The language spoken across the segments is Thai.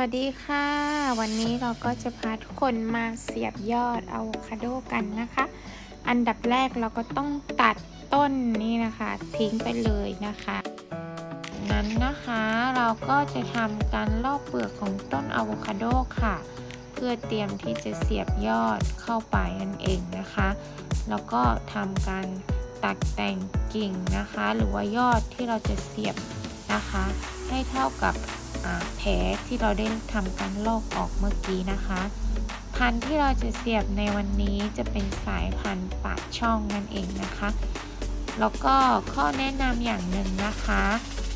วัสดีค่ะ วันนี้เราก็จะพาทุกคนมาเสียบยอดอะโวคาโดกันนะคะ อันดับแรกเราก็ต้องตัดต้นนี่นะคะ ทิ้งไปเลยนะคะนั้นนะคะเราก็จะทำการลอกเปลือกของต้นอะโวคาโดค่ะ เพื่อเตรียมที่จะเสียบยอดเข้าไปนั่นเองนะคะ แล้วก็ทำการตัดแต่งกิ่งนะคะ หรือว่ายอดที่เราจะเสียบนะคะ ให้เท่ากับ แผลที่เราได้ทำการลอกออกเมื่อกี้นะคะ พันธุ์ที่เราจะเสียบในวันนี้จะเป็นสายพันธุ์ปากช่องนั่นเองนะคะ แล้วก็ข้อแนะนำอย่างหนึ่งนะคะ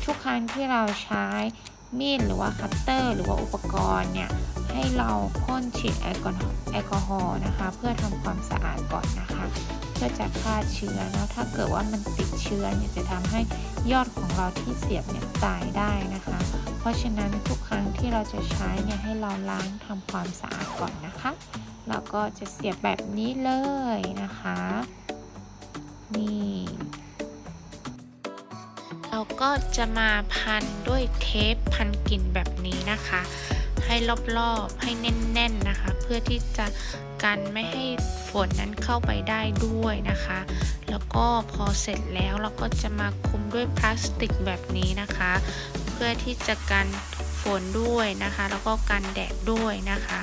ทุกครั้งที่เราใช้มีดหรือว่าคัตเตอร์ หรือว่าอุปกรณ์เนี่ยให้เราพ่นฉีดแอลกอฮอล์นะคะ เพื่อทำความสะอาดก่อนนะคะ เพื่อจะฆ่าเชื้อเนาะถ้าเกิดว่ามันติดเชื้อเนี่ยจะทำให้ยอดของเราที่เสียบเนี่ยตายได้นะคะ ราะฉะนั้นทุกครั้งที่เราจะใช้เนี่ยให้เราล้างทำความสะอาดก่อนนะคะแล้วก็จะเสียบแบบนี้เลยนะคะ นี่ เราก็จะมาพันด้วยเทปพันกลิ่นแบบนี้นะคะ ให้รอบๆให้แน่นๆนะคะ เพื่อที่จะกันไม่ให้ฝนนั้นเข้าไปได้ด้วยนะคะ แล้วก็พอเสร็จแล้วเราก็จะมาคุมด้วยพลาสติกแบบนี้นะคะ เพื่อที่จะกันฝนด้วยนะคะ แล้วก็กันแดดด้วยนะคะ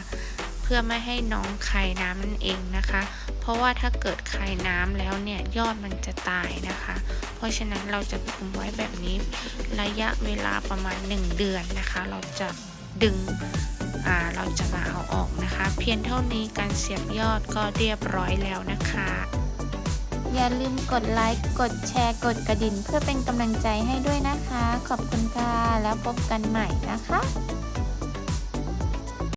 เพื่อไม่ให้น้องไข่น้ำนั่นเองนะคะ เพราะว่าถ้าเกิดไข่น้ำแล้วเนี่ยยอดมันจะตายนะคะ เพราะฉะนั้นเราจะคุมไว้แบบนี้ระยะเวลาประมาณ 1 เดือนนะคะ เราจะ ดึงเราจะมาเอาออกนะคะ เพียงเท่านี้การเสียบยอดก็เรียบร้อยแล้วนะคะ อย่าลืมกดไลค์ กดแชร์ กดกระดิ่งเพื่อเป็นกำลังใจให้ด้วยนะคะ ขอบคุณค่ะ แล้วพบกันใหม่นะคะ